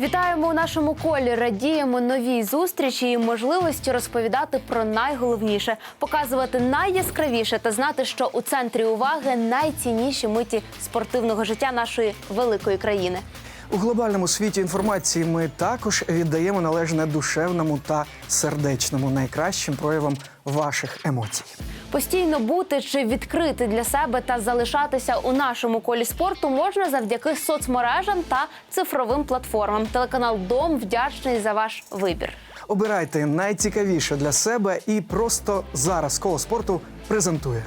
Вітаємо у нашому колі. Радіємо новій зустрічі і можливості розповідати про найголовніше, показувати найяскравіше та знати, що у центрі уваги найцінніші миті спортивного життя нашої великої країни. У глобальному світі інформації ми також віддаємо належне душевному та сердечному найкращим проявам ваших емоцій. Постійно бути чи відкрити для себе та залишатися у нашому колі спорту можна завдяки соцмережам та цифровим платформам. Телеканал Дом вдячний за ваш вибір. Обирайте найцікавіше для себе і просто зараз коло спорту презентує.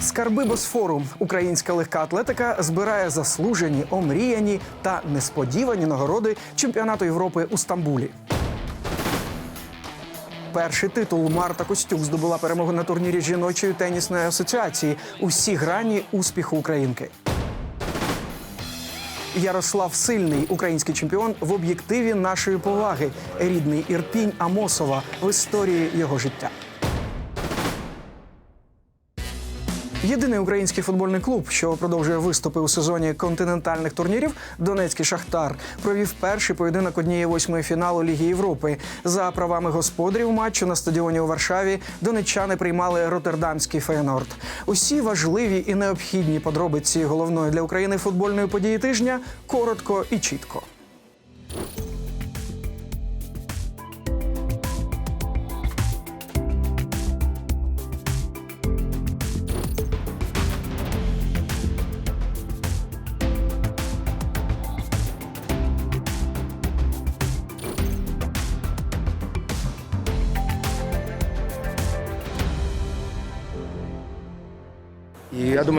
Скарби Босфору. Українська легка атлетика збирає заслужені, омріяні та несподівані нагороди чемпіонату Європи у Стамбулі. Перший титул Марта Костюк здобула перемогу на турнірі жіночої тенісної асоціації. Усі грані успіху українки. Ярослав Сильний, український чемпіон в об'єктиві нашої поваги. Рідний Ірпінь Амосова в історії його життя. Єдиний український футбольний клуб, що продовжує виступи у сезоні континентальних турнірів, Донецький Шахтар, провів перший поєдинок однієї восьмої фіналу Ліги Європи. За правами господарів матчу на стадіоні у Варшаві донеччани приймали роттердамський Фейнорд. Усі важливі і необхідні подробиці головної для України футбольної події тижня коротко і чітко.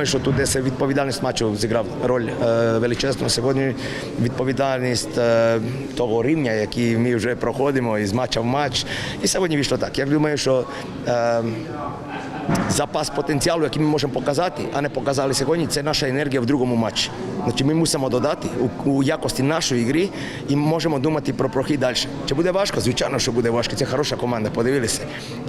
Думаю, що тут десь відповідальність матчу зіграв роль е, величезну. Сьогодні відповідальність е, того рівня, який ми вже проходимо із матча в матч. І сьогодні вийшло так. Я думаю, що е, запас потенціалу, який ми можемо показати, а не показали сьогодні, це наша енергія в другому матчі. Значить, ми мусимо додати у, у якості нашої гри і можемо думати про прохід далі. Чи буде важко? Звичайно, що буде важко. Це хороша команда, подивилися.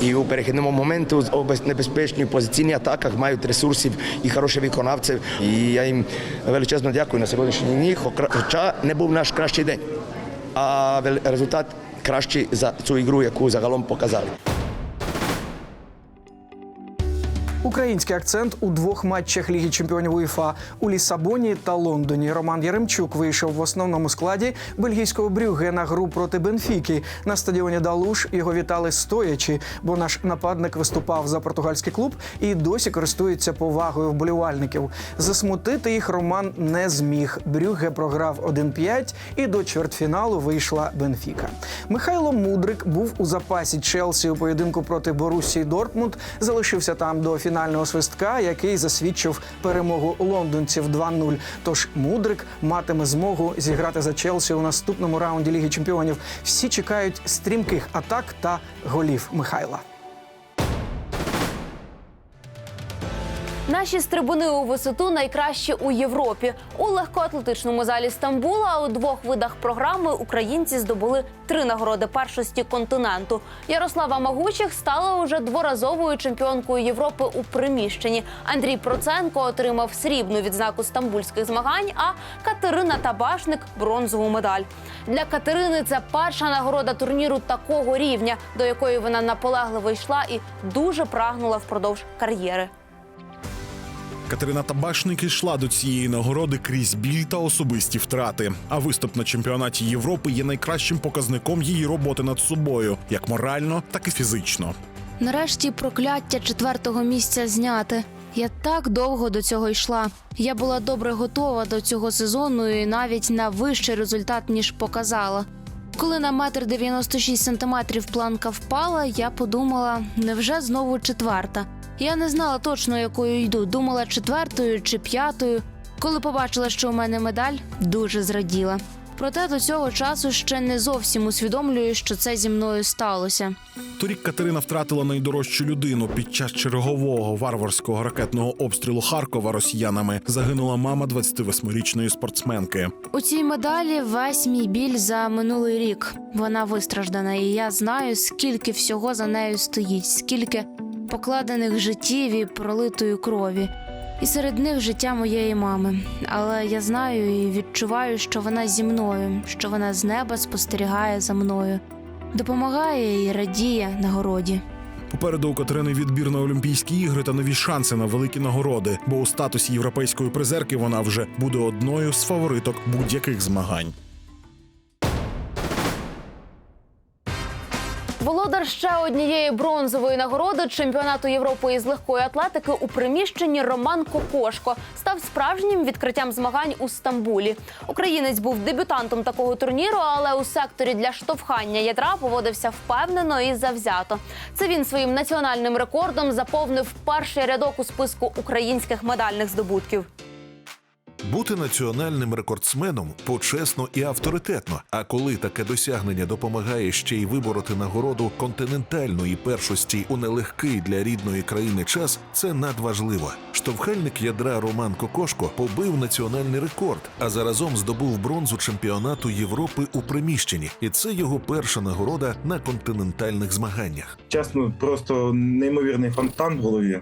І у перехідному моменту з небезпечні позиційні атаках мають ресурсів і хороші виконавців. І я їм величезно дякую на сьогоднішній дні, хоча не був наш кращий день, а результат кращий за цю ігру, яку загалом показали. Український акцент у двох матчах Ліги чемпіонів УЄФА у Лісабоні та Лондоні. Роман Яремчук вийшов в основному складі бельгійського Брюге на гру проти Бенфіки. На стадіоні Далуш його вітали стоячи, бо наш нападник виступав за португальський клуб і досі користується повагою вболівальників. Засмутити їх Роман не зміг. Брюге програв 1-5 і до чвертьфіналу вийшла Бенфіка. Михайло Мудрик був у запасі Челсі у поєдинку проти Борусії Дортмунд. Залишився там до фінального свистка, який засвідчив перемогу лондонців 2-0. Тож Мудрик матиме змогу зіграти за Челсі у наступному раунді Ліги Чемпіонів. Всі чекають стрімких атак та голів Михайла. Наші стрибуни у висоту найкращі у Європі. У легкоатлетичному залі Стамбула у двох видах програми українці здобули три нагороди першості континенту. Ярослава Магучих стала уже дворазовою чемпіонкою Європи у приміщенні. Андрій Проценко отримав срібну відзнаку стамбульських змагань. А Катерина Табашник бронзову медаль. Для Катерини це перша нагорода турніру такого рівня, до якої вона наполегливо йшла і дуже прагнула впродовж кар'єри. Катерина Табашник йшла до цієї нагороди крізь біль та особисті втрати. А виступ на чемпіонаті Європи є найкращим показником її роботи над собою, як морально, так і фізично. Нарешті прокляття четвертого місця зняти. Я так довго до цього йшла. Я була добре готова до цього сезону і навіть на вищий результат ніж показала. Коли на метр 96 сантиметрів планка впала, я подумала, невже знову четверта. Я не знала точно, якою йду. Думала четвертою чи п'ятою. Коли побачила, що у мене медаль, дуже зраділа. Проте до цього часу ще не зовсім усвідомлюю, що це зі мною сталося. Торік Катерина втратила найдорожчу людину під час чергового варварського ракетного обстрілу Харкова росіянами. Загинула мама 28-річної спортсменки. У цій медалі весь мій біль за минулий рік. Вона вистраждана, і я знаю, скільки всього за нею стоїть, скільки покладених життів і пролитої крові. І серед них життя моєї мами. Але я знаю і відчуваю, що вона зі мною, що вона з неба спостерігає за мною, допомагає і радіє нагороді. Попереду у Катерини відбір на Олімпійські ігри та нові шанси на великі нагороди, бо у статусі європейської призерки вона вже буде одною з фавориток будь-яких змагань. Володар ще однієї бронзової нагороди чемпіонату Європи із легкої атлетики у приміщенні Роман Кокошко став справжнім відкриттям змагань у Стамбулі. Українець був дебютантом такого турніру, але у секторі для штовхання ядра поводився впевнено і завзято. Це він своїм національним рекордом заповнив перший рядок у списку українських медальних здобутків. Бути національним рекордсменом почесно і авторитетно. А коли таке досягнення допомагає ще й вибороти нагороду континентальної першості у нелегкий для рідної країни час, це надважливо. Штовхальник ядра Роман Кокошко побив національний рекорд, а заразом здобув бронзу чемпіонату Європи у приміщенні, і це його перша нагорода на континентальних змаганнях. чесно, просто неймовірний фонтан в голові.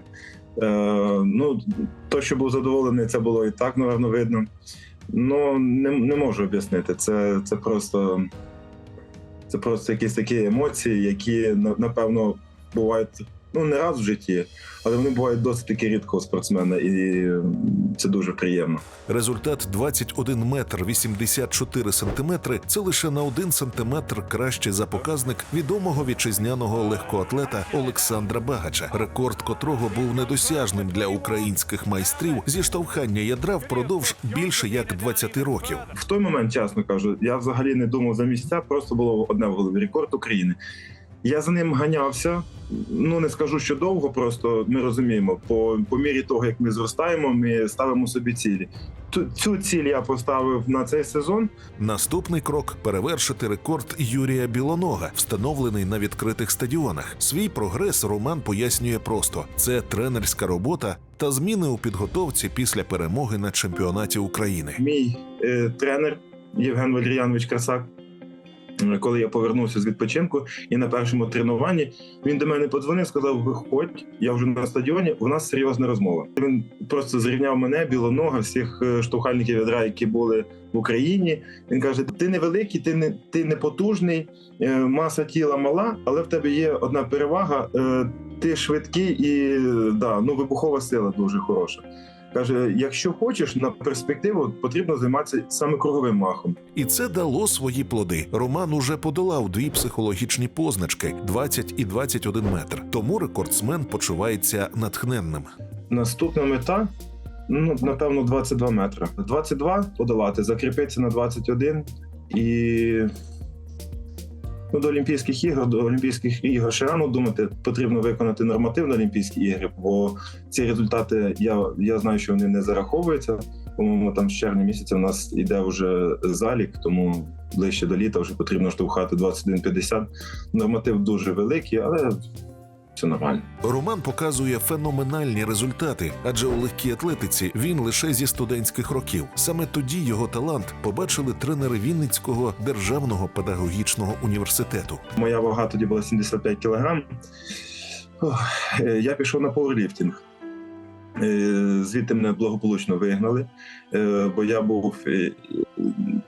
Е, ну, то, що був задоволений, це було і так, напевно, видно. Ну, не, не можу об'яснити. Це, це просто це просто якісь такі емоції, які напевно бувають ну, не раз в житті, але вони бувають досить таки рідко у спортсмена, і це дуже приємно. Результат 21 метр 84 сантиметри – це лише на 1 сантиметр краще за показник відомого вітчизняного легкоатлета Олександра Багача, рекорд котрого був недосяжним для українських майстрів зі штовхання ядра впродовж більше як 20 років. В той момент, чесно кажу, я взагалі не думав за місця, просто було одне в голові рекорд України. Я за ним ганявся. Ну не скажу, що довго, просто ми розуміємо, по, по мірі того, як ми зростаємо, ми ставимо собі цілі. Ту- Цю ціль я поставив на цей сезон. Наступний крок перевершити рекорд Юрія Білонога, встановлений на відкритих стадіонах. Свій прогрес Роман пояснює просто: це тренерська робота та зміни у підготовці після перемоги на чемпіонаті України. Мій е, тренер Євген Валеріанович Красак. Коли я повернувся з відпочинку і на першому тренуванні він до мене подзвонив, сказав: Виходь, я вже на стадіоні. У нас серйозна розмова. Він просто зрівняв мене, білонога, всіх е, штовхальників ядра, які були в Україні. Він каже: Ти невеликий, ти не ти не потужний, е, маса тіла мала, але в тебе є одна перевага. е, Ти швидкий і да, ну вибухова сила дуже хороша. Каже: якщо хочеш на перспективу, потрібно займатися саме круговим махом. І це дало свої плоди. Роман уже подолав дві психологічні позначки 20 і 21 метр. Тому рекордсмен почувається натхненним. Наступна мета. Ну, напевно, 22 метри. 22 подолати, закріпитися на 21 і ну, до Олімпійських ігор, до Олімпійських ігор ще рано думати, потрібно виконати нормативно Олімпійські ігри, бо ці результати я, я знаю, що вони не зараховуються. По-моєму, там з червня місяця в нас іде вже залік, тому ближче до літа вже потрібно штовхати 21-50. Норматив дуже великий, але все нормально. Роман показує феноменальні результати, адже у легкій атлетиці він лише зі студентських років. Саме тоді його талант побачили тренери Вінницького державного педагогічного університету. Моя вага тоді була 75 кілограм. Е, Я пішов на пауерліфтинг. Е, Звідти мене благополучно вигнали, е, бо я був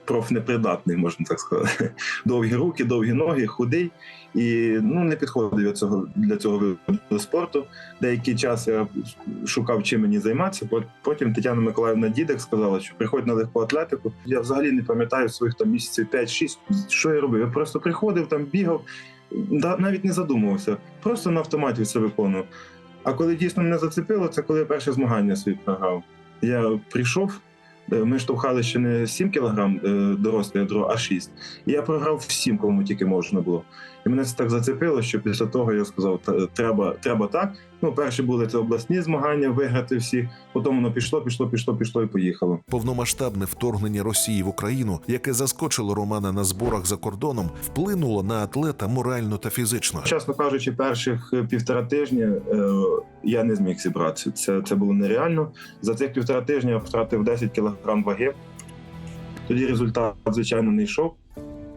профнепридатний, можна так сказати. Довгі руки, довгі ноги, худий і ну, не підходив я цього, для цього виду спорту. Деякий час я шукав, чим мені займатися. Потім Тетяна Миколаївна Дідек сказала, що приходь на легку атлетику. Я взагалі не пам'ятаю своїх там місяців 5-6, що я робив. Я просто приходив, там бігав, навіть не задумувався, просто на автоматі все виконував. А коли дійсно мене зацепило, це коли я перше змагання свої програв. Я прийшов, ми штовхали ще не 7 кілограм е, доросле ядро, а 6. І я програв всім, кому тільки можна було. І мене це так зацепило, що після того я сказав, «Та- треба, треба так. Ну, перші були це обласні змагання, виграти всі. Потім воно пішло, пішло, пішло, пішло і поїхало. Повномасштабне вторгнення Росії в Україну, яке заскочило Романа на зборах за кордоном, вплинуло на атлета морально та фізично. Чесно кажучи, перших е, півтора тижня е, я не зміг зібратися. Це, це було нереально. За цих півтора тижня я втратив 10 кілограм ваги. Тоді результат, звичайно, не йшов.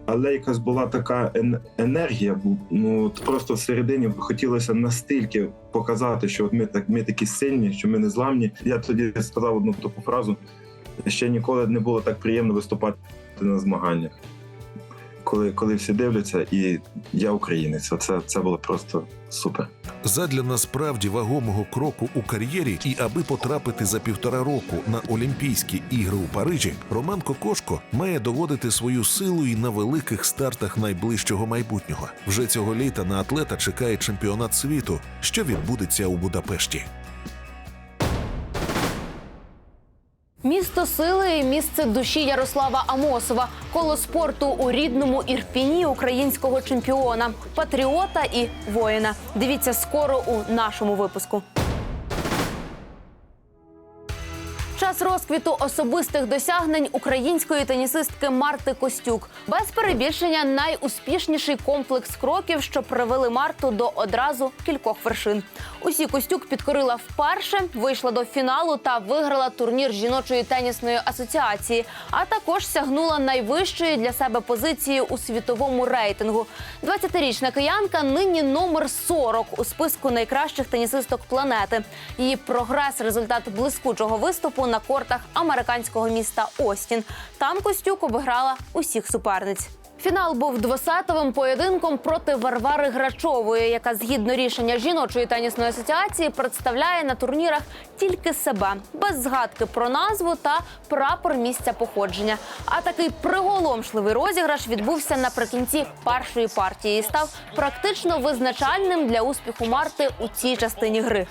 Але якась була така ен- енергія. Ну от просто всередині хотілося настільки показати, що от ми так ми такі сильні, що ми не зламні. Я тоді сказав одну таку фразу: ще ніколи не було так приємно виступати на змаганнях. Коли, коли всі дивляться, і я українець, це, це було просто супер. Задля насправді вагомого кроку у кар'єрі, і аби потрапити за півтора року на Олімпійські ігри у Парижі, Роман Кокошко має доводити свою силу і на великих стартах найближчого майбутнього. Вже цього літа на атлета чекає чемпіонат світу, що відбудеться у Будапешті. Місто сили місце душі Ярослава Амосова. Коло спорту у рідному Ірпіні українського чемпіона, патріота і воїна. Дивіться скоро у нашому випуску. Час розквіту особистих досягнень української тенісистки Марти Костюк. Без перебільшення найуспішніший комплекс кроків, що привели Марту до одразу кількох вершин. Усі Костюк підкорила вперше, вийшла до фіналу та виграла турнір жіночої тенісної асоціації, а також сягнула найвищої для себе позиції у світовому рейтингу. 20-річна киянка нині номер 40 у списку найкращих тенісисток планети. Її прогрес результат блискучого виступу на кортах американського міста Остін. Там Костюк обіграла усіх суперниць. Фінал був двосетовим поєдинком проти Варвари Грачової, яка згідно рішення жіночої тенісної асоціації представляє на турнірах тільки себе без згадки про назву та прапор місця походження. А такий приголомшливий розіграш відбувся наприкінці першої партії і став практично визначальним для успіху Марти у цій частині гри.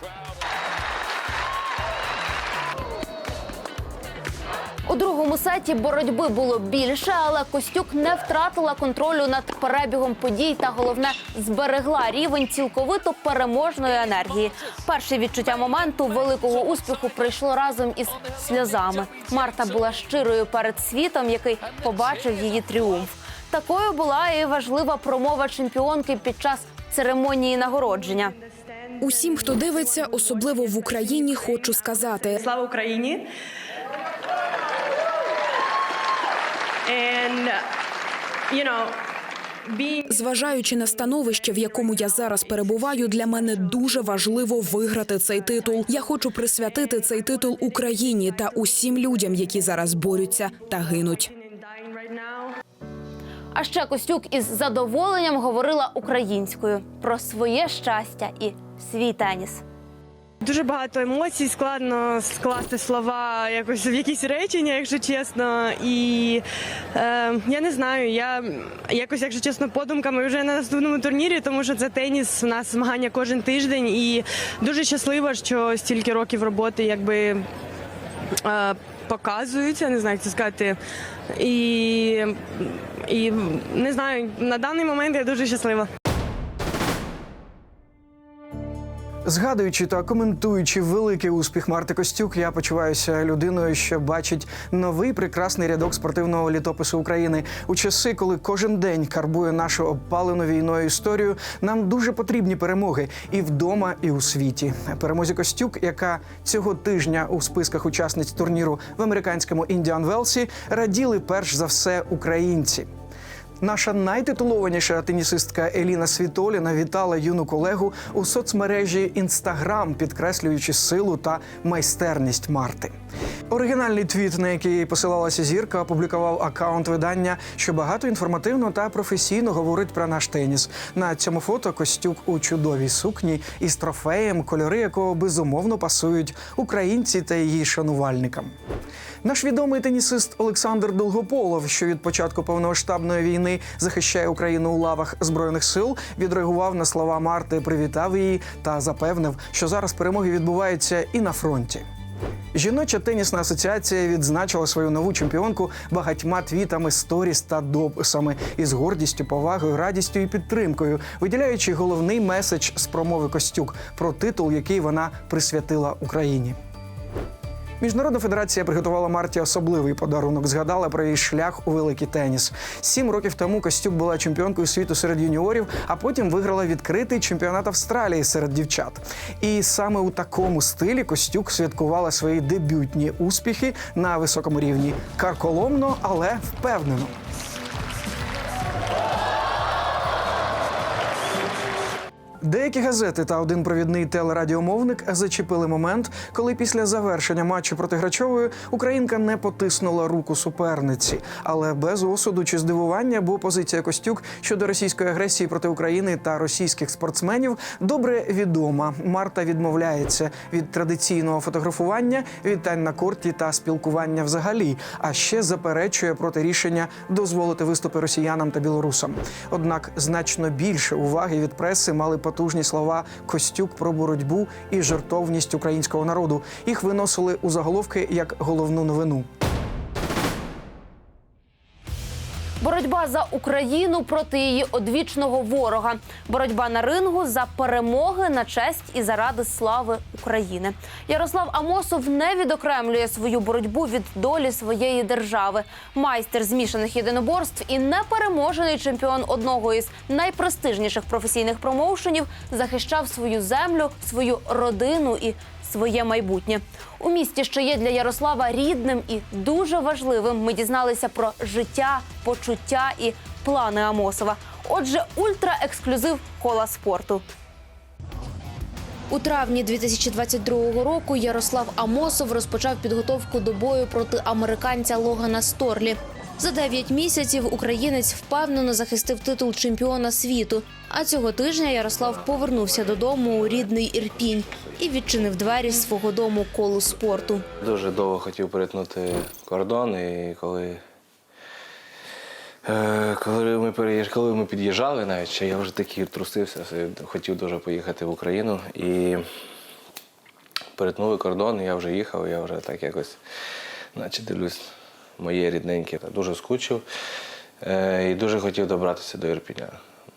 Другому сеті боротьби було більше, але Костюк не втратила контролю над перебігом подій та головне зберегла рівень цілковито переможної енергії. Перше відчуття моменту великого успіху прийшло разом із сльозами. Марта була щирою перед світом, який побачив її тріумф. Такою була і важлива промова чемпіонки під час церемонії нагородження. Усім, хто дивиться, особливо в Україні, хочу сказати: Слава Україні! And, you know, зважаючи на становище, в якому я зараз перебуваю, для мене дуже важливо виграти цей титул. Я хочу присвятити цей титул Україні та усім людям, які зараз борються та гинуть. А ще Костюк із задоволенням говорила українською про своє щастя і свій теніс. Дуже багато емоцій, складно скласти слова якось в якісь речення, якщо чесно. І е, я не знаю, я якось, якщо чесно, подумками вже на наступному турнірі, тому що це теніс, у нас змагання кожен тиждень, і дуже щаслива, що стільки років роботи, якби. Е, Показуються, не знаю, як це сказати. І, і не знаю, на даний момент я дуже щаслива. Згадуючи та коментуючи великий успіх Марти Костюк, я почуваюся людиною, що бачить новий прекрасний рядок спортивного літопису України у часи, коли кожен день карбує нашу обпалену війною історію. Нам дуже потрібні перемоги і вдома, і у світі. Перемозі Костюк, яка цього тижня у списках учасниць турніру в американському Індіан Велсі, раділи перш за все українці. Наша найтитулованіша тенісистка Еліна Світоліна вітала юну колегу у соцмережі Інстаграм, підкреслюючи силу та майстерність Марти. Оригінальний твіт, на який посилалася зірка, опублікував акаунт видання, що багато інформативно та професійно говорить про наш теніс. На цьому фото Костюк у чудовій сукні із трофеєм, кольори якого безумовно пасують українці та її шанувальникам. Наш відомий тенісист Олександр Долгополов, що від початку повномасштабної війни захищає Україну у лавах збройних сил, відреагував на слова Марти, привітав її та запевнив, що зараз перемоги відбуваються і на фронті. Жіноча тенісна асоціація відзначила свою нову чемпіонку багатьма твітами, сторіс та дописами із гордістю, повагою, радістю і підтримкою, виділяючи головний меседж з промови Костюк про титул, який вона присвятила Україні. Міжнародна федерація приготувала Марті особливий подарунок. Згадала про її шлях у великий теніс. Сім років тому Костюк була чемпіонкою світу серед юніорів, а потім виграла відкритий чемпіонат Австралії серед дівчат. І саме у такому стилі Костюк святкувала свої дебютні успіхи на високому рівні. Карколомно, але впевнено. Деякі газети та один провідний телерадіомовник зачепили момент, коли після завершення матчу проти Грачової Українка не потиснула руку суперниці, але без осуду чи здивування, бо позиція Костюк щодо російської агресії проти України та російських спортсменів добре відома. Марта відмовляється від традиційного фотографування, вітань на корті та спілкування взагалі, а ще заперечує проти рішення дозволити виступи росіянам та білорусам. Однак значно більше уваги від преси мали потужні слова Костюк про боротьбу і жертовність українського народу. Їх виносили у заголовки як головну новину. За Україну проти її одвічного ворога. Боротьба на рингу за перемоги на честь і заради слави України. Ярослав Амосов не відокремлює свою боротьбу від долі своєї держави. Майстер змішаних єдиноборств і непереможений чемпіон одного із найпрестижніших професійних промоушенів захищав свою землю, свою родину і своє майбутнє. У місті, що є для Ярослава рідним і дуже важливим, ми дізналися про життя, почуття і плани Амосова. Отже, ультраексклюзив кола спорту. У травні 2022 року Ярослав Амосов розпочав підготовку до бою проти американця Логана Сторлі. За 9 місяців українець впевнено захистив титул чемпіона світу. А цього тижня Ярослав повернувся додому у рідний Ірпінь і відчинив двері свого дому колу спорту. Дуже довго хотів перетнути кордон, і коли, е, коли, ми, переїж- коли ми під'їжджали, навіть ще я вже такий трусився, хотів дуже поїхати в Україну. І перетнули кордон, і я вже їхав, я вже так якось, наче дивлюсь, моє рідненьке. Дуже скучив е, і дуже хотів добратися до Ірпіня.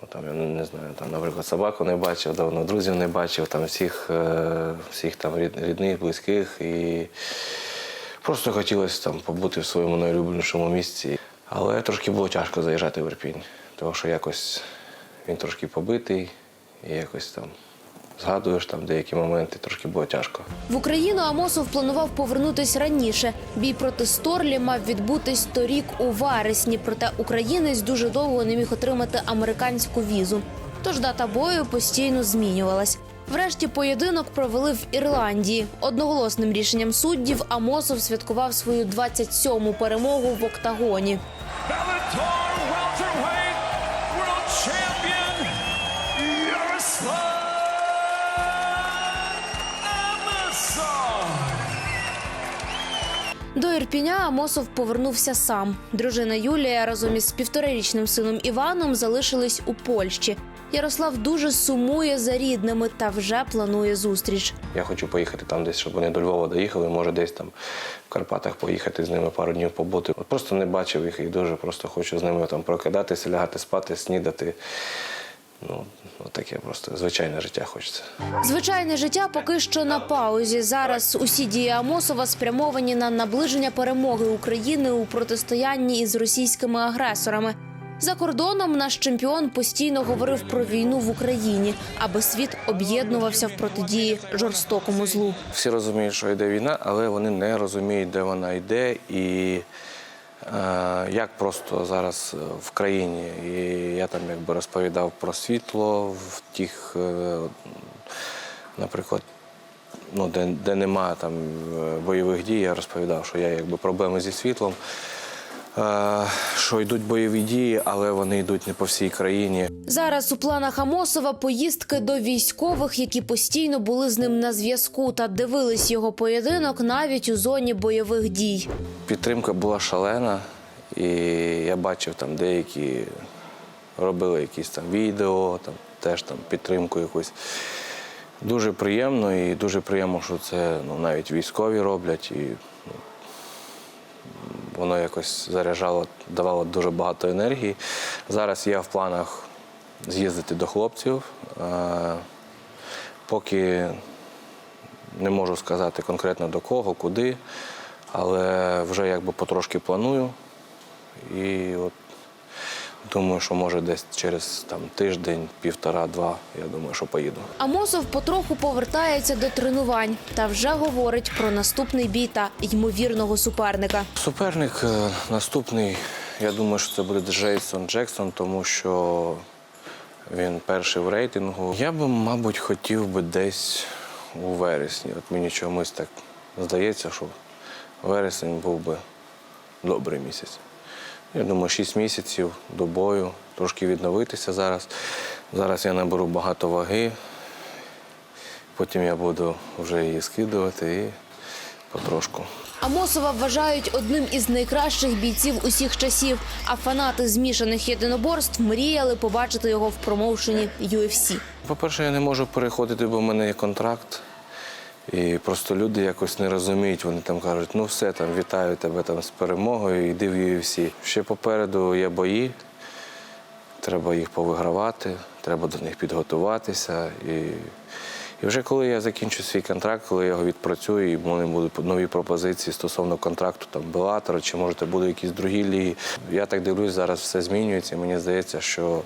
Там, я не, не знаю, там, наприклад, собаку не бачив, давно друзів не бачив, там всіх, е, всіх там рідних, близьких. І просто хотілося там побути в своєму найулюбленішому місці. Але трошки було тяжко заїжджати в Ірпінь, тому що якось він трошки побитий, і якось там згадуєш там деякі моменти, трошки було тяжко. В Україну Амосов планував повернутись раніше. Бій проти Сторлі мав відбутись торік у вересні. Проте українець дуже довго не міг отримати американську візу. Тож дата бою постійно змінювалась. Врешті поєдинок провели в Ірландії. Одноголосним рішенням суддів Амосов святкував свою 27-му перемогу в октагоні. До Ірпіня Амосов повернувся сам. Дружина Юлія разом із півторарічним сином Іваном залишились у Польщі. Ярослав дуже сумує за рідними та вже планує зустріч. Я хочу поїхати там десь, щоб вони до Львова доїхали, може десь там в Карпатах поїхати з ними пару днів побути. От просто не бачив їх і дуже просто хочу з ними там прокидатися, лягати спати, снідати. Ну, таке просто звичайне життя хочеться. Звичайне життя поки що на паузі. Зараз усі дії Амосова спрямовані на наближення перемоги України у протистоянні із російськими агресорами. За кордоном наш чемпіон постійно говорив про війну в Україні, аби світ об'єднувався в протидії жорстокому злу. Всі розуміють, що йде війна, але вони не розуміють, де вона йде і як просто зараз е, в країні. І я там якби розповідав про світло в тих, е, наприклад, ну, де, де немає там е, бойових дій, я розповідав, що я якби проблеми зі світлом. Е, що йдуть бойові дії, але вони йдуть не по всій країні. Зараз у планах Амосова поїздки до військових, які постійно були з ним на зв'язку та дивились його поєдинок навіть у зоні бойових дій. Підтримка була шалена, і я бачив там деякі робили якісь там відео, там теж там підтримку якусь. Дуже приємно і дуже приємно, що це ну, навіть військові роблять. І воно якось заряджало, давало дуже багато енергії. Зараз я в планах з'їздити до хлопців. Е, Поки не можу сказати конкретно до кого, куди, але вже якби потрошки планую. І от думаю, що може десь через там, тиждень, півтора-два, я думаю, що поїду. Амосов потроху повертається до тренувань та вже говорить про наступний бій та ймовірного суперника. Суперник е, наступний, я думаю, що це буде Джейсон Джексон, тому що Він перший в рейтингу. Я би, мабуть, хотів би десь у вересні. От мені чомусь так здається, що вересень був би добрий місяць. Я думаю, 6 місяців до бою, трошки відновитися зараз. Зараз я наберу багато ваги, потім я буду вже її скидувати і потрошку. Амосова вважають одним із найкращих бійців усіх часів. А фанати змішаних єдиноборств мріяли побачити його в промоушені UFC. По-перше, я не можу переходити, бо в мене є контракт. І просто люди якось не розуміють. Вони там кажуть, ну все, там вітаю тебе там з перемогою, йди в UFC. Ще попереду є бої, треба їх повигравати, треба до них підготуватися. І, і вже коли я закінчу свій контракт, коли я його відпрацюю, і в мене будуть нові пропозиції стосовно контракту, там Белатора, чи може будуть якісь другі ліги. Я так дивлюсь, зараз все змінюється. Мені здається, що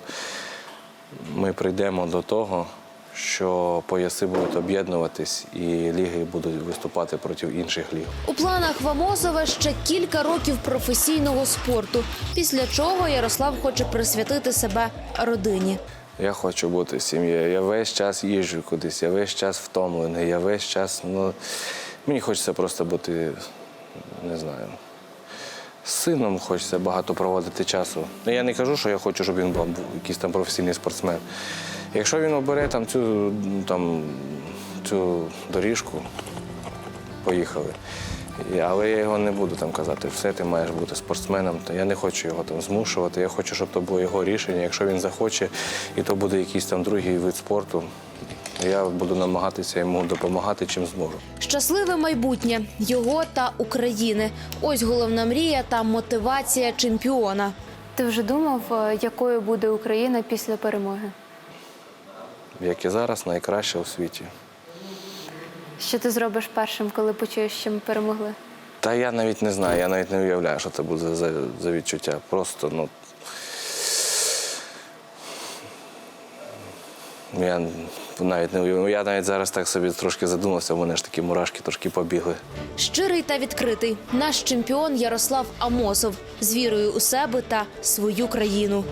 ми прийдемо до того, що пояси будуть об'єднуватись і ліги будуть виступати проти інших ліг. У планах Вамосова ще кілька років професійного спорту. Після чого Ярослав хоче присвятити себе родині. Я хочу бути сім'єю. Я весь час їжджу кудись, я весь час втомлений, я весь час. Ну, мені хочеться просто бути, не знаю. З сином хочеться багато проводити часу. Ну, Я не кажу, що я хочу, щоб він був якийсь там професійний спортсмен. Якщо він обере там цю, там, цю доріжку, поїхали. Але я його не буду там казати, все, ти маєш бути спортсменом. Та я не хочу його там змушувати. Я хочу, щоб то було його рішення. Якщо він захоче, і то буде якийсь там другий вид спорту, я буду намагатися йому допомагати, чим зможу. Щасливе майбутнє його та України. Ось головна мрія та мотивація чемпіона. Ти вже думав, е, якою буде Україна після перемоги? Як і зараз, найкраще у світі. Що ти зробиш першим, коли почуєш, що ми перемогли? Та я навіть не знаю, я навіть не уявляю, що це буде за, за відчуття. Просто, ну. Я навіть не уявляю. Я навіть зараз так собі трошки задумався, в мене ж такі мурашки трошки побігли. Щирий та відкритий наш чемпіон Ярослав Амосов з вірою у себе та свою країну.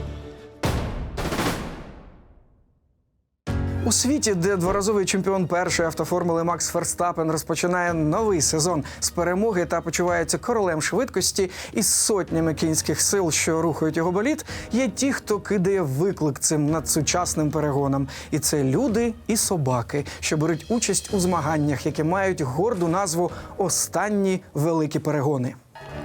У світі, де дворазовий чемпіон першої автоформули Макс Ферстапен розпочинає новий сезон з перемоги та почувається королем швидкості із сотнями кінських сил, що рухають його боліт, є ті, хто кидає виклик цим надсучасним перегонам. І це люди і собаки, що беруть участь у змаганнях, які мають горду назву Останні великі перегони.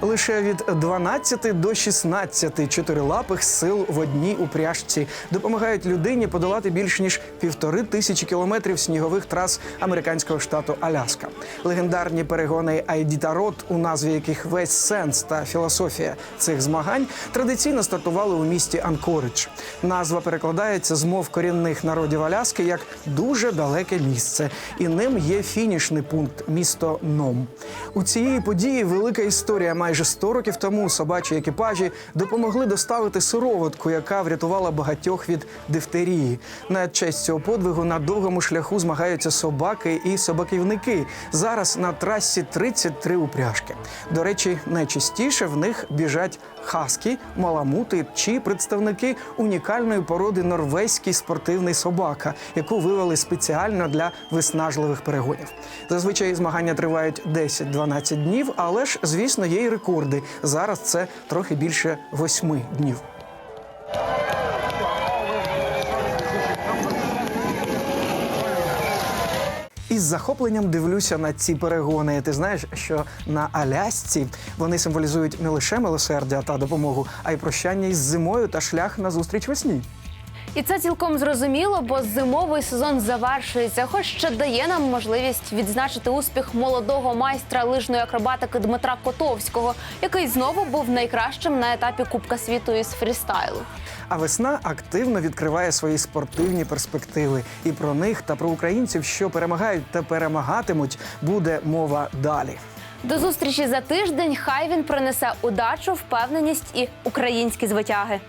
Лише від 12 до 16 чотирилапих сил в одній упряжці допомагають людині подолати більш ніж півтори тисячі кілометрів снігових трас американського штату Аляска. Легендарні перегони Айдітарот, у назві яких весь сенс та філософія цих змагань традиційно стартували у місті Анкоридж. Назва перекладається з мов корінних народів Аляски як дуже далеке місце, і ним є фінішний пункт місто Ном. У цієї події велика історія. Майже 100 років тому собачі екіпажі допомогли доставити сироватку, яка врятувала багатьох від дифтерії. На честь цього подвигу на довгому шляху змагаються собаки і собаківники. Зараз на трасі 33 упряжки. До речі, найчастіше в них біжать хаскі, маламути чи представники унікальної породи норвезький спортивний собака, яку вивели спеціально для виснажливих перегонів. Зазвичай змагання тривають 10-12 днів, але ж, звісно, є й рекорди. Зараз це трохи більше 8 днів. Із захопленням дивлюся на ці перегони. Ти знаєш, що на Алясці вони символізують не лише милосердя та допомогу, а й прощання із зимою та шлях на зустріч весні. І це цілком зрозуміло, бо зимовий сезон завершується, хоч ще дає нам можливість відзначити успіх молодого майстра лижної акробатики Дмитра Котовського, який знову був найкращим на етапі Кубка світу із фрістайлу. А весна активно відкриває свої спортивні перспективи. І про них та про українців, що перемагають та перемагатимуть, буде мова далі. До зустрічі за тиждень. Хай він принесе удачу, впевненість і українські звитяги.